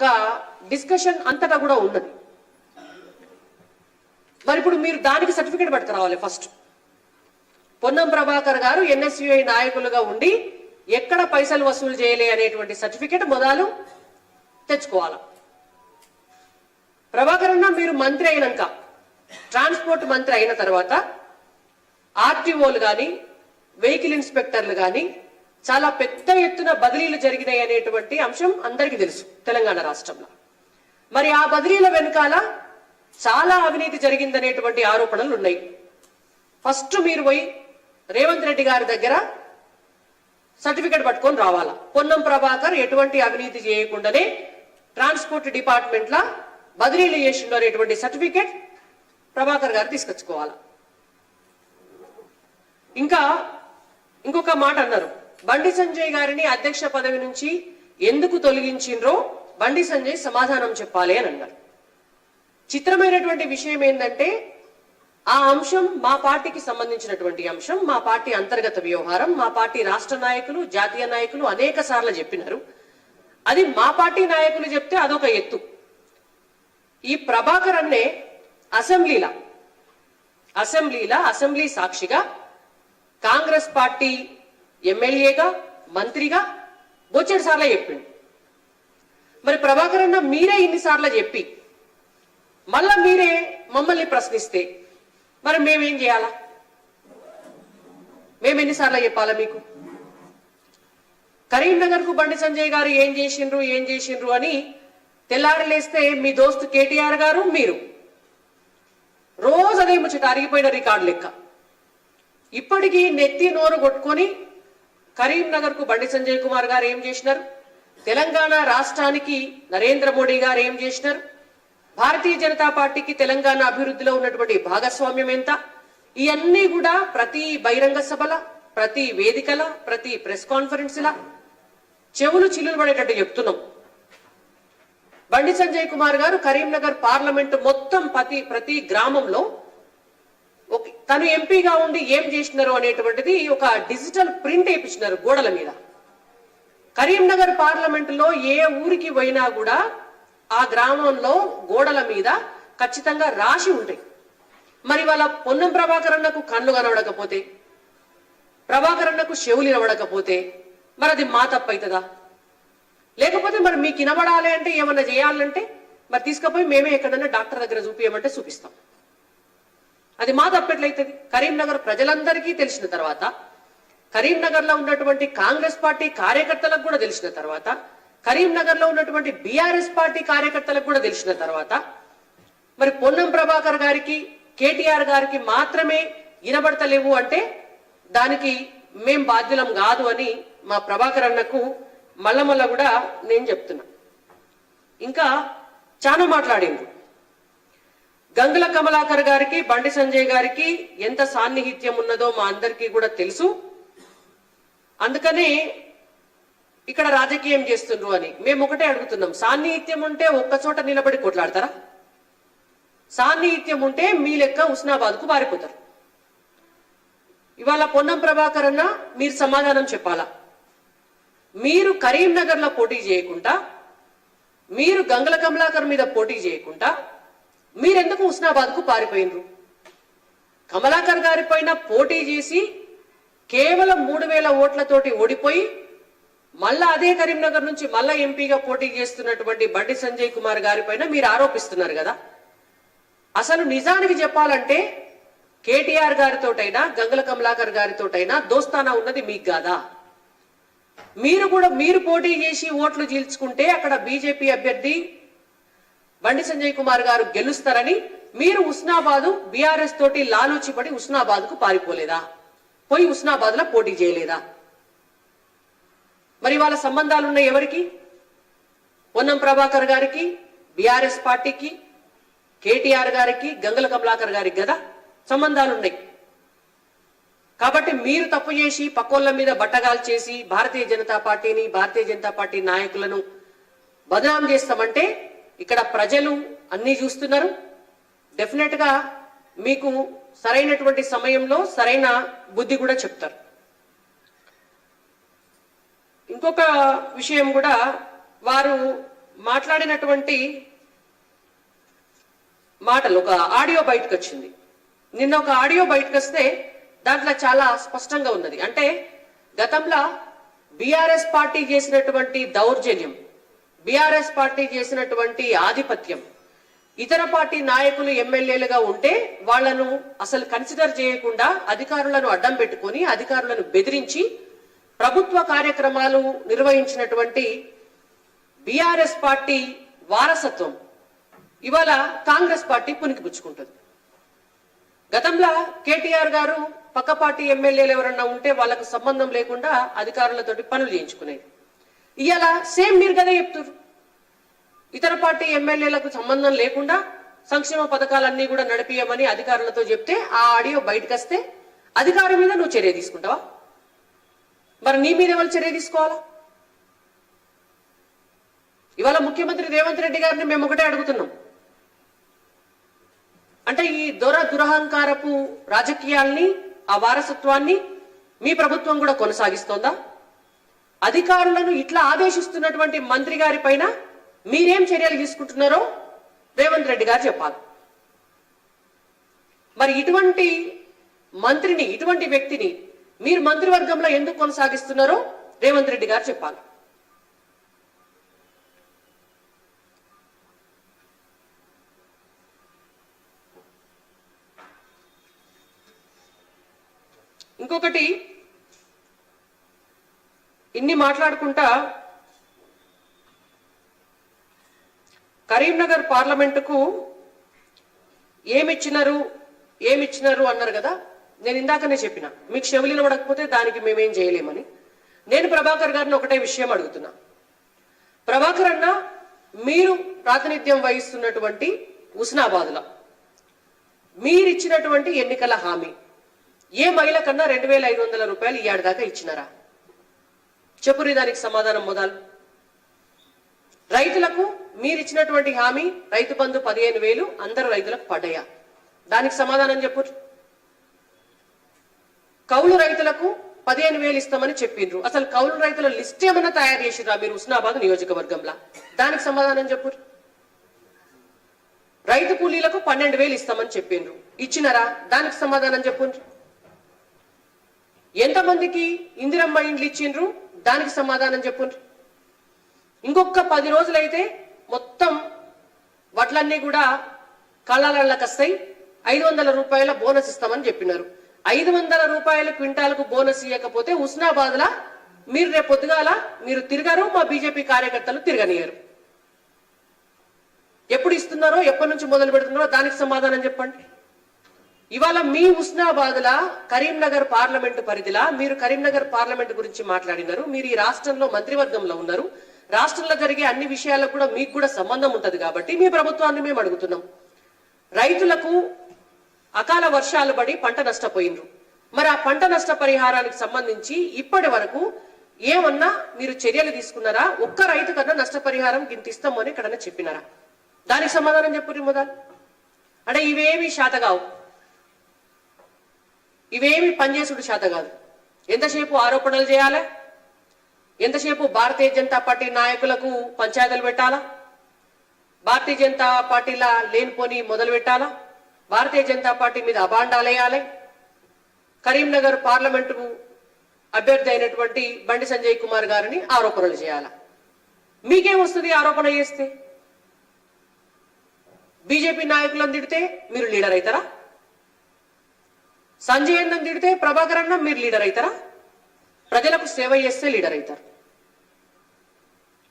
ఒక డిస్కషన్ అంతటా కూడా ఉన్నది మరి ఇప్పుడు మీరు దానికి సర్టిఫికేట్ పట్టుకురావాలి ఫస్ట్. పొన్నం ప్రభాకర్ గారు ఎన్ఎస్యుఐ నాయకులుగా ఉండి ఎక్కడ పైసలు వసూలు చేయలే అనేటువంటి సర్టిఫికేట్ మొదలు తెచ్చుకోవాలి? ప్రభాకర్ అన్న మీరు మంత్రి అయినాక ట్రాన్స్పోర్ట్ మంత్రి అయిన తర్వాత ఆర్టీఓలు కానీ వెహికల్ ఇన్స్పెక్టర్లు కానీ చాలా పెద్ద ఎత్తున బదిలీలు జరిగినాయి అనేటువంటి అంశం అందరికీ తెలుసు తెలంగాణ రాష్ట్రంలో. మరి ఆ బదిలీల వెనుకాల చాలా అవినీతి జరిగిందనేటువంటి ఆరోపణలు ఉన్నాయి. ఫస్ట్ మీరు పోయి రేవంత్ రెడ్డి గారి దగ్గర సర్టిఫికెట్ పట్టుకొని రావాలా? పొన్నం ప్రభాకర్ ఎటువంటి అవినీతి చేయకుండానే ట్రాన్స్పోర్ట్ డిపార్ట్మెంట్ లా బదిలీలు చేసిండు అనేటువంటి సర్టిఫికెట్ ప్రభాకర్ గారు తీసుకొచ్చుకోవాలా? ఇంకా ఇంకొక మాట అన్నారు. బండి సంజయ్ గారిని అధ్యక్ష పదవి నుంచి ఎందుకు తొలగించిండ్రో బండి సంజయ్ సమాధానం చెప్పాలి అని అన్నారు. చిత్రమైనటువంటి విషయం ఏంటంటే ఆ అంశం మా పార్టీకి సంబంధించినటువంటి అంశం మా పార్టీ అంతర్గత వ్యవహారం మా పార్టీ రాష్ట్ర నాయకులు జాతీయ నాయకులు అనేక సార్లు చెప్పినారు. అది మా పార్టీ నాయకులు చెప్తే అదొక ఎత్తు. ఈ ప్రభాకర్ అన్నే అసెంబ్లీలా అసెంబ్లీలా అసెంబ్లీ సాక్షిగా కాంగ్రెస్ పార్టీ ఎమ్మెల్యేగా మంత్రిగా బొచ్చెడు సార్లు చెప్పిండు. మరి ప్రభాకర్ అన్న మీరే ఇన్నిసార్లు చెప్పి మళ్ళా మీరే మమ్మల్ని ప్రశ్నిస్తే మరి మేమేం చేయాలా? మేము ఎన్నిసార్లు చెప్పాలా మీకు? కరీంనగర్కు బండి సంజయ్ గారు ఏం చేసిండ్రు ఏం చేసిండ్రు అని తెల్లారి లేస్తే మీ దోస్తు కేటీఆర్ గారు మీరు. రోజు అదే ముచ్చట అరిగిపోయిన రికార్డు లెక్క. ఇప్పటికీ నెత్తి నోరు కొట్టుకొని కరీంనగర్కు బండి సంజయ్ కుమార్ గారు ఏం చేసినారు? తెలంగాణ రాష్ట్రానికి నరేంద్ర మోడీ గారు ఏం చేసినారు? భారతీయ జనతా పార్టీకి తెలంగాణ అభివృద్ధిలో ఉన్నటువంటి భాగస్వామ్యం ఎంత? ఇవన్నీ కూడా ప్రతి బహిరంగ సభల ప్రతి వేదికల ప్రతి ప్రెస్ కాన్ఫరెన్స్ల చెవులు చిల్లులు పడేటట్టు చెప్తున్నాం. బండి సంజయ్ కుమార్ గారు కరీంనగర్ పార్లమెంట్ మొత్తం ప్రతి ప్రతి గ్రామంలో తను ఎంపీగా ఉండి ఏం చేసినారు అనేటువంటిది ఒక డిజిటల్ ప్రింట్ వేయించినారు గోడల మీద. కరీంనగర్ పార్లమెంట్లో ఏ ఊరికి పోయినా కూడా ఆ గ్రామంలో గోడల మీద ఖచ్చితంగా రాసి ఉంటాయి మరి వాళ్ళ పొన్నం ప్రభాకర్ అన్నకు కళ్ళు కనబడకపోతే ప్రభాకర్ అన్నకు చెవులు వినబడకపోతే మరి అది మా తప్పు అవుతుందా? లేకపోతే మరి మీకు వినబడాలి అంటే ఏమన్నా చేయాలంటే? మరి తీసుకుపోయి మేమే ఎక్కడన్నా డాక్టర్ దగ్గర చూపించమంటే చూపిస్తాం. అది మా తప్పెట్లయితుంది కరీంనగర్ ప్రజలందరికీ తెలిసిన తర్వాత కరీంనగర్లో ఉన్నటువంటి కాంగ్రెస్ పార్టీ కార్యకర్తలకు కూడా తెలిసిన తర్వాత కరీంనగర్లో ఉన్నటువంటి బీఆర్ఎస్ పార్టీ కార్యకర్తలకు కూడా తెలిసిన తర్వాత మరి పొన్నం ప్రభాకర్ గారికి కేటీఆర్ గారికి మాత్రమే వినబడతలేవు అంటే దానికి మేం బాధ్యులం కాదు అని మా ప్రభాకర్ అన్నకు మళ్ళా మళ్ళా కూడా నేను చెప్తున్నా. ఇంకా చాలా మాట్లాడింది గంగుల కమలాకర్ గారికి బండి సంజయ్ గారికి ఎంత సాన్నిహిత్యం ఉన్నదో మా అందరికీ కూడా తెలుసు. అందుకనే ఇక్కడ రాజకీయం చేస్తుండ్రు అని మేము ఒకటే అడుగుతున్నాం. సాన్నిహిత్యం ఉంటే ఒక్క చోట నిలబడి కొట్లాడతారా? సాన్నిహిత్యం ఉంటే మీ లెక్క ఉస్నాబాద్కు పారిపోతారు. ఇవాళ పొన్నం ప్రభాకర్ అన్న మీరు సమాధానం చెప్పాలా? మీరు కరీంనగర్లో పోటీ చేయకుండా మీరు గంగల కమలాకర్ మీద పోటీ చేయకుండా మీరెందుకు హుస్నాబాద్కు పారిపోయినరు? కమలాకర్ గారి పైన పోటీ చేసి కేవలం మూడు వేల ఓట్లతోటి ఓడిపోయి మళ్ళా అదే కరీంనగర్ నుంచి మళ్ళా ఎంపీగా పోటీ చేస్తున్నటువంటి బండి సంజయ్ కుమార్ గారి పైన మీరు ఆరోపిస్తున్నారు కదా? అసలు నిజానికి చెప్పాలంటే కేటీఆర్ గారితోటైనా గంగల కమలాకర్ గారితోటైనా దోస్తానా ఉన్నది మీకు కాదా? మీరు కూడా మీరు పోటీ చేసి ఓట్లు చీల్చుకుంటే అక్కడ బీజేపీ అభ్యర్థి బండి సంజయ్ కుమార్ గారు గెలుస్తారని మీరు ఉస్నాబాదు బీఆర్ఎస్ తోటి లాలూచిపడి ఉస్నాబాద్కు పారిపోలేదా? పోయి ఉస్నాబాద్లో పోటీ చేయలేదా? మరి వాళ్ళ సంబంధాలు ఉన్నాయి ఎవరికి? పొన్నం ప్రభాకర్ గారికి బీఆర్ఎస్ పార్టీకి కేటీఆర్ గారికి గంగల కమలాకర్ గారికి కదా సంబంధాలున్నాయి కాబట్టి మీరు తప్పు చేసి పక్కోళ్ళ మీద బట్టగాలు చేసి భారతీయ జనతా పార్టీని భారతీయ జనతా పార్టీ నాయకులను బదనాం చేస్తామంటే ఇక్కడ ప్రజలు అన్నీ చూస్తున్నారు. డెఫినెట్గా మీకు సరైనటువంటి సమయంలో సరైన బుద్ధి కూడా చెప్తారు. ఇంకొక విషయం కూడా వారు మాట్లాడినటువంటి మాటలు ఒక ఆడియో బయటకు వచ్చింది. నిన్న ఒక ఆడియో బయటకు వస్తే దాంట్లో చాలా స్పష్టంగా ఉన్నది. అంటే గతంలో బీఆర్ఎస్ పార్టీ చేసినటువంటి దౌర్జన్యం బీఆర్ఎస్ పార్టీ చేసినటువంటి ఆధిపత్యం. ఇతర పార్టీ నాయకులు ఎమ్మెల్యేలుగా ఉంటే వాళ్ళను అసలు కన్సిడర్ చేయకుండా అధికారులను అడ్డం పెట్టుకొని అధికారులను బెదిరించి ప్రభుత్వ కార్యక్రమాలు నిర్వహించినటువంటి బీఆర్ఎస్ పార్టీ వారసత్వం ఇవాళ కాంగ్రెస్ పార్టీ పునికిపుచ్చుకుంటుంది గతంలో కేటీఆర్ గారు పక్క పార్టీ ఎమ్మెల్యేలు ఎవరన్నా ఉంటే వాళ్ళకు సంబంధం లేకుండా అధికారులతోటి పనులు చేయించుకునేది. ఇవాళ సేమ్ మీరు కదా చెప్తున్నారు. ఇతర పార్టీ ఎమ్మెల్యేలకు సంబంధం లేకుండా సంక్షేమ పథకాలన్నీ కూడా నడిపియమని అధికారులతో చెప్తే ఆ ఆడియో బయటకు వస్తే అధికారం మీద నువ్వు చర్య తీసుకుంటావా? మరి నీ మీద ఎవరు చర్య తీసుకోవాలా? ఇవాళ ముఖ్యమంత్రి రేవంత్ రెడ్డి గారిని మేము ఒకటే అడుగుతున్నాం. అంటే ఈ దొర దురహంకారపు రాజకీయాల్ని ఆ వారసత్వాన్ని మీ ప్రభుత్వం కూడా కొనసాగిస్తోందా? అధికారులను ఇట్లా ఆదేశిస్తున్నటువంటి మంత్రి గారి పైన మీరేం చర్యలు తీసుకుంటున్నారో రేవంత్ రెడ్డి గారు చెప్పాలి. మరి ఇటువంటి మంత్రిని ఇటువంటి వ్యక్తిని మీరు మంత్రివర్గంలో ఎందుకు కొనసాగిస్తున్నారో రేవంత్ రెడ్డి గారు చెప్పాలి. ఇంకొకటి ఇన్ని మాట్లాడుకుంటా కరీంనగర్ పార్లమెంటుకు ఏమిచ్చినారు ఏమిచ్చినారు అన్నారు కదా? నేను ఇందాకనే చెప్పిన. మీకు చెవులు పడకపోతే దానికి మేమేం చేయలేమని. నేను ప్రభాకర్ గారిని ఒకటే విషయం అడుగుతున్నా. ప్రభాకర్ అన్న మీరు ప్రాతినిధ్యం వహిస్తున్నటువంటి ఉస్నాబాద్లో మీరిచ్చినటువంటి ఎన్నికల హామీ. ఏ మహిళ కన్నా రెండు వేల ఐదు వందల రూపాయలు ఈ దాకా ఇచ్చినారా? చెప్పురి దానికి సమాధానం మొదలు. రైతులకు మీరిచ్చినటువంటి హామీ రైతు బంధు పదిహేను వేలు అందరు రైతులకు పడ్డాయా. దానికి సమాధానం చెప్పు. కౌలు రైతులకు పదిహేను వేలు ఇస్తామని చెప్పిండ్రు. అసలు కౌలు రైతుల లిస్ట్ ఏమన్నా తయారు చేసిరా మీరు హుస్నాబాద్ నియోజకవర్గంలో? దానికి సమాధానం చెప్పు. రైతు కూలీలకు పన్నెండు వేలు ఇస్తామని చెప్పిండ్రు. ఇచ్చినరా? దానికి సమాధానం చెప్పు. ఎంతమందికి ఇందిరమ్మ ఇండ్లు ఇచ్చిండ్రు? దానికి సమాధానం చెప్పండి ఇంకొక పది రోజులైతే మొత్తం వడ్లన్నీ కూడా కళ్ళకి వస్తాయి ఐదు వందల రూపాయల బోనస్ ఇస్తామని చెప్పినారు. ఐదు వందల రూపాయల క్వింటాలకు బోనస్ ఇవ్వకపోతే ఉస్నాబాద్లా మీరు రేపు పొద్దుగాల మీరు తిరగారు మా బీజేపీ కార్యకర్తలు తిరగనియరు. ఎప్పుడు ఇస్తున్నారో ఎప్పటి నుంచి మొదలు పెడుతున్నారో దానికి సమాధానం చెప్పండి. ఇవాళ మీ ఉస్నాబాద్లా కరీంనగర్ పార్లమెంటు పరిధిలా మీరు కరీంనగర్ పార్లమెంట్ గురించి మాట్లాడినారు. మీరు ఈ రాష్ట్రంలో మంత్రివర్గంలో ఉన్నారు. రాష్ట్రంలో జరిగే అన్ని విషయాలకు కూడా మీకు కూడా సంబంధం ఉంటది కాబట్టి మీ ప్రభుత్వాన్ని మేము అడుగుతున్నాం. రైతులకు అకాల వర్షాలు పడి పంట నష్టపోయినరు మరి ఆ పంట నష్ట పరిహారానికి సంబంధించి ఇప్పటి వరకు ఏమన్నా మీరు చర్యలు తీసుకున్నారా? ఒక్క రైతు కన్నా నష్టపరిహారం గింత ఇస్తాము అని ఎక్కడన్నా చెప్పినారా? దానికి సమాధానం చెప్పు మొదలు అంటే ఇవేమి శాతగావు. ఇవేమి పనిచేసుడు చేత కాదు. ఎంతసేపు ఆరోపణలు చేయాలి? ఎంతసేపు భారతీయ జనతా పార్టీ నాయకులకు పంచాయతీలు పెట్టాలా? భారతీయ జనతా పార్టీలా లేనిపోని మొదలు పెట్టాలా? భారతీయ జనతా పార్టీ మీద అభాండాలేయాలి వేయాలి? కరీంనగర్ పార్లమెంటుకు అభ్యర్థి అయినటువంటి బండి సంజయ్ కుమార్ గారిని ఆరోపణలు చేయాలా? మీకేం వస్తుంది ఆరోపణ చేస్తే? బీజేపీ నాయకులను తిడితే మీరు లీడర్ అవుతారా? సంజయ్ తిడితే ప్రభాకర్ అన్న మీరు లీడర్ అవుతారా? ప్రజలకు సేవ చేస్తే లీడర్ అవుతారు.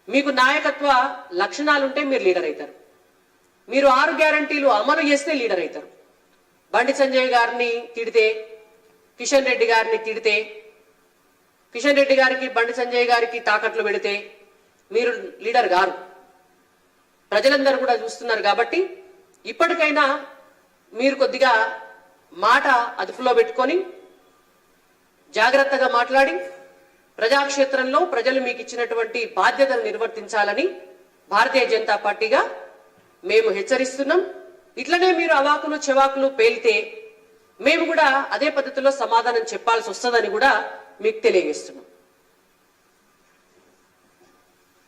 మీకు నాయకత్వ లక్షణాలుంటే మీరు లీడర్ అవుతారు. మీరు ఆరు గ్యారంటీలు అమలు చేస్తే లీడర్ అవుతారు. బండి సంజయ్ గారిని తిడితే కిషన్ రెడ్డి గారిని తిడితే కిషన్ రెడ్డి గారికి బండి సంజయ్ గారికి తాకట్లు పెడితే మీరు లీడర్ గారు ప్రజలందరూ కూడా చూస్తున్నారు కాబట్టి ఇప్పటికైనా మీరు కొద్దిగా మాట అదుపులో పెట్టుకొని జాగ్రత్తగా మాట్లాడి ప్రజాక్షేత్రంలో ప్రజలు మీకు ఇచ్చినటువంటి బాధ్యతలు నిర్వర్తించాలని భారతీయ జనతా పార్టీగా మేము హెచ్చరిస్తున్నాం. ఇట్లనే మీరు అవాకులు చెవాకులు పేలితే మేము కూడా అదే పద్ధతిలో సమాధానం చెప్పాల్సి వస్తుందని కూడా మీకు తెలియజేస్తున్నాం.